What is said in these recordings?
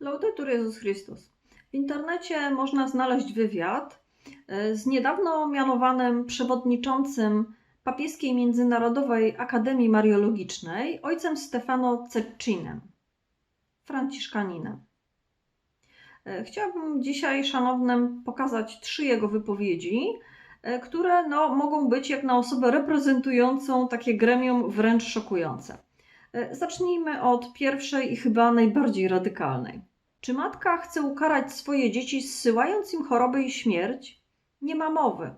Laudetur Jezus Chrystus. W internecie można znaleźć wywiad e, z niedawno mianowanym przewodniczącym Papieskiej Międzynarodowej Akademii Mariologicznej, ojcem Stefano Ceccinem, franciszkaninem. E, Chciałabym dzisiaj szanownym pokazać trzy jego wypowiedzi, e, które no, mogą być jak na osobę reprezentującą takie gremium wręcz szokujące. Zacznijmy od pierwszej i chyba najbardziej radykalnej. Czy matka chce ukarać swoje dzieci, zsyłając im chorobę i śmierć? Nie ma mowy.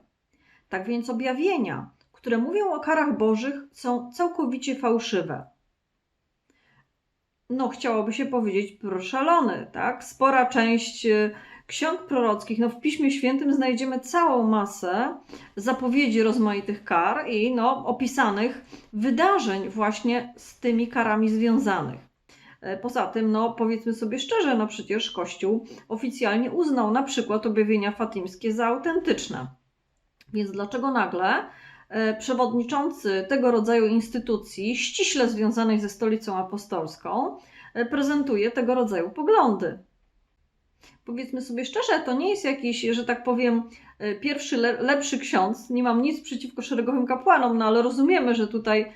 Tak więc objawienia, które mówią o karach bożych, są całkowicie fałszywe. No, chciałoby się powiedzieć, proszalony, tak? Spora część e, ksiąg prorockich, no w Piśmie Świętym znajdziemy całą masę zapowiedzi rozmaitych kar i no, opisanych wydarzeń właśnie z tymi karami związanych. E, Poza tym, no powiedzmy sobie szczerze, no przecież Kościół oficjalnie uznał na przykład objawienia fatimskie za autentyczne. Więc dlaczego nagle e, przewodniczący tego rodzaju instytucji, ściśle związanej ze stolicą apostolską, e, prezentuje tego rodzaju poglądy? Powiedzmy sobie szczerze, to nie jest jakiś, że tak powiem, pierwszy, le, lepszy ksiądz. Nie mam nic przeciwko szeregowym kapłanom, no ale rozumiemy, że tutaj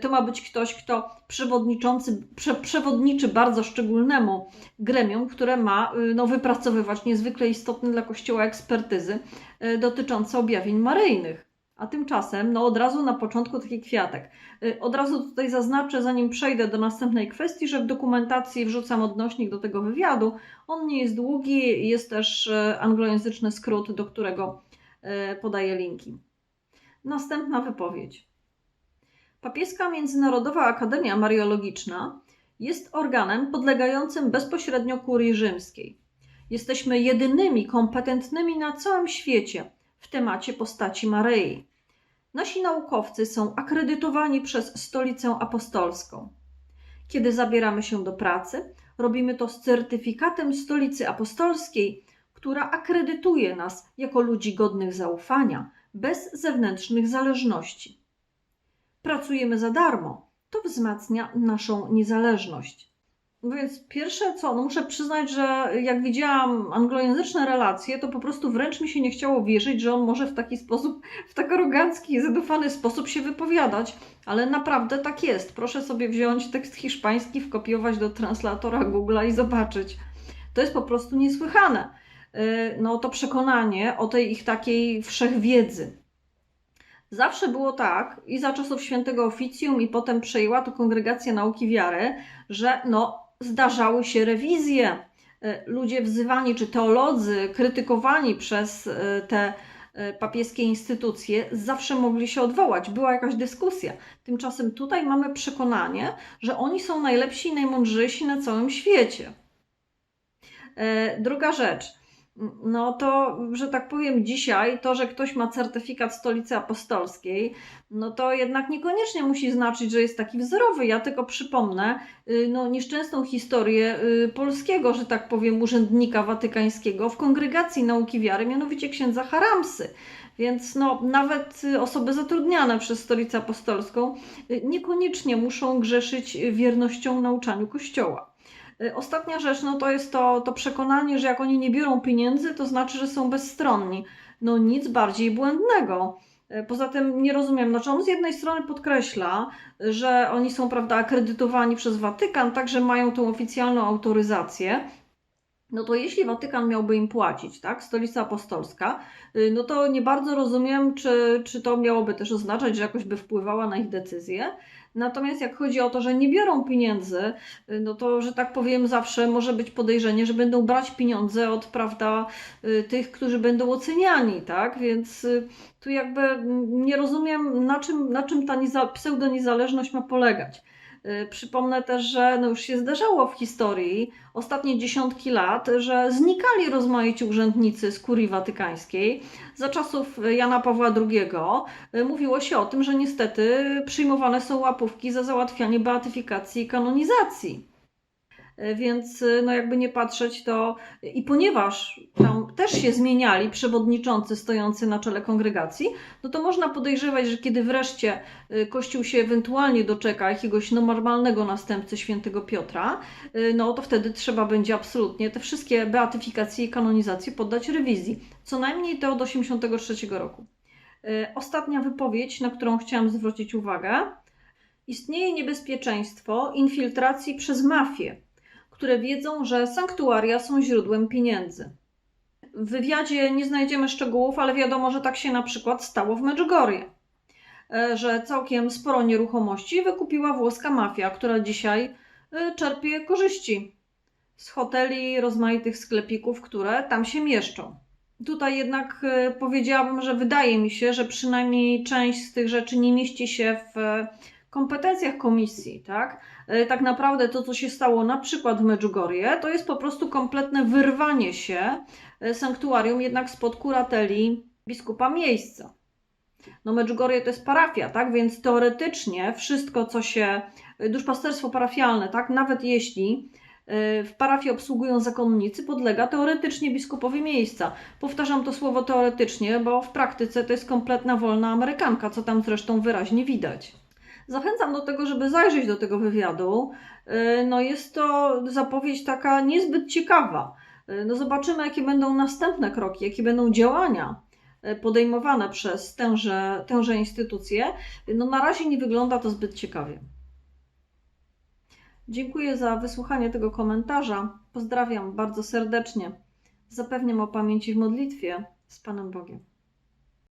to ma być ktoś, kto przewodniczący, prze, przewodniczy bardzo szczególnemu gremium, które ma y, no, wypracowywać niezwykle istotne dla Kościoła ekspertyzy y, dotyczące objawień maryjnych. A tymczasem, no od razu na początku taki kwiatek. Y, Od razu tutaj zaznaczę, zanim przejdę do następnej kwestii, że w dokumentacji wrzucam odnośnik do tego wywiadu. On nie jest długi, jest też anglojęzyczny skrót, do którego podaję linki. Następna wypowiedź. Papieska Międzynarodowa Akademia Mariologiczna jest organem podlegającym bezpośrednio kurii rzymskiej. Jesteśmy jedynymi kompetentnymi na całym świecie w temacie postaci Maryi. Nasi naukowcy są akredytowani przez Stolicę Apostolską. Kiedy zabieramy się do pracy, robimy to z certyfikatem Stolicy Apostolskiej, która akredytuje nas jako ludzi godnych zaufania, bez zewnętrznych zależności. Pracujemy za darmo, to wzmacnia naszą niezależność. No Więc pierwsze co, no muszę przyznać, że jak widziałam anglojęzyczne relacje, to po prostu wręcz mi się nie chciało wierzyć, że on może w taki sposób, w tak arogancki zadufany sposób się wypowiadać, ale naprawdę tak jest. Proszę sobie wziąć tekst hiszpański, wkopiować do translatora Google'a i zobaczyć. To jest po prostu niesłychane. Yy, No to przekonanie o tej ich takiej wszechwiedzy. Zawsze było tak, i za czasów świętego oficjum, i potem przejęła to kongregacja nauki wiary, że no, zdarzały się rewizje. E, Ludzie wzywani, czy teolodzy, krytykowani przez e, te e, papieskie instytucje, zawsze mogli się odwołać. Była jakaś dyskusja. Tymczasem tutaj mamy przekonanie, że oni są najlepsi i najmądrzejsi na całym świecie. Druga rzecz. No to, że tak powiem, dzisiaj to, że ktoś ma certyfikat Stolicy Apostolskiej, no to jednak niekoniecznie musi znaczyć, że jest taki wzorowy. Ja tylko przypomnę y, no, nieszczęsną historię y, polskiego, że tak powiem, urzędnika watykańskiego w kongregacji nauki wiary, mianowicie księdza Haramsy. Więc no, nawet y, osoby zatrudniane przez Stolicę Apostolską niekoniecznie muszą grzeszyć wiernością nauczaniu Kościoła. Y, Ostatnia rzecz, no to jest to, to przekonanie, że jak oni nie biorą pieniędzy, to znaczy, że są bezstronni. No nic bardziej błędnego. Y, Poza tym nie rozumiem, znaczy on z jednej strony podkreśla, że oni są, prawda, akredytowani przez Watykan, także mają tą oficjalną autoryzację. No to jeśli Watykan miałby im płacić, tak, Stolica Apostolska, y, no to nie bardzo rozumiem, czy, czy to miałoby też oznaczać, że jakoś by wpływała na ich decyzje. Natomiast jak chodzi o to, że nie biorą pieniędzy, y, no to, że tak powiem, zawsze może być podejrzenie, że będą brać pieniądze od, prawda, y, tych, którzy będą oceniani, tak? Więc y, tu jakby mm, nie rozumiem, na czym, na czym ta nieza, pseudoniezależność ma polegać. Y, Przypomnę też, że no już się zdarzało w historii ostatnie dziesiątki lat, że znikali rozmaici urzędnicy z kurii watykańskiej. Za czasów Jana Pawła II y, mówiło się o tym, że niestety przyjmowane są łapówki za załatwianie beatyfikacji i kanonizacji. E, Więc y, no jakby nie patrzeć to i ponieważ tam też się zmieniali przewodniczący stojący na czele kongregacji, no to można podejrzewać, że kiedy wreszcie y, Kościół się ewentualnie doczeka jakiegoś normalnego następcy świętego Piotra, no to wtedy trzeba będzie absolutnie te wszystkie beatyfikacje i kanonizacje poddać rewizji. Co najmniej te od 83 roku. Ostatnia wypowiedź, na którą chciałam zwrócić uwagę. Istnieje niebezpieczeństwo infiltracji przez mafię, które wiedzą, że sanktuaria są źródłem pieniędzy. W wywiadzie nie znajdziemy szczegółów, ale wiadomo, że tak się na przykład stało w Medjugorje, E, że całkiem sporo nieruchomości wykupiła włoska mafia, która dzisiaj e, czerpie korzyści z hoteli, rozmaitych sklepików, które tam się mieszczą. Tutaj jednak e, powiedziałabym, że wydaje mi się, że przynajmniej część z tych rzeczy nie mieści się w kompetencjach komisji, tak? E, Tak naprawdę to, co się stało na przykład w Medjugorje, to jest po prostu kompletne wyrwanie się e, sanktuarium jednak spod kurateli biskupa miejsca. No Medjugorje to jest parafia, tak? Więc teoretycznie wszystko, co się, e, duszpasterstwo parafialne, tak? Nawet jeśli w parafii obsługują zakonnicy, podlega teoretycznie biskupowi miejsca. Powtarzam to słowo teoretycznie, bo w praktyce to jest kompletna wolna Amerykanka, co tam zresztą wyraźnie widać. Zachęcam do tego, żeby zajrzeć do tego wywiadu. Yy, No jest to zapowiedź taka niezbyt ciekawa. Yy, No zobaczymy, jakie będą następne kroki, jakie będą działania yy, podejmowane przez tęże, tęże instytucje. No na razie nie wygląda to zbyt ciekawie. Dziękuję za wysłuchanie tego komentarza. Pozdrawiam bardzo serdecznie. Zapewniam o pamięci w modlitwie z Panem Bogiem.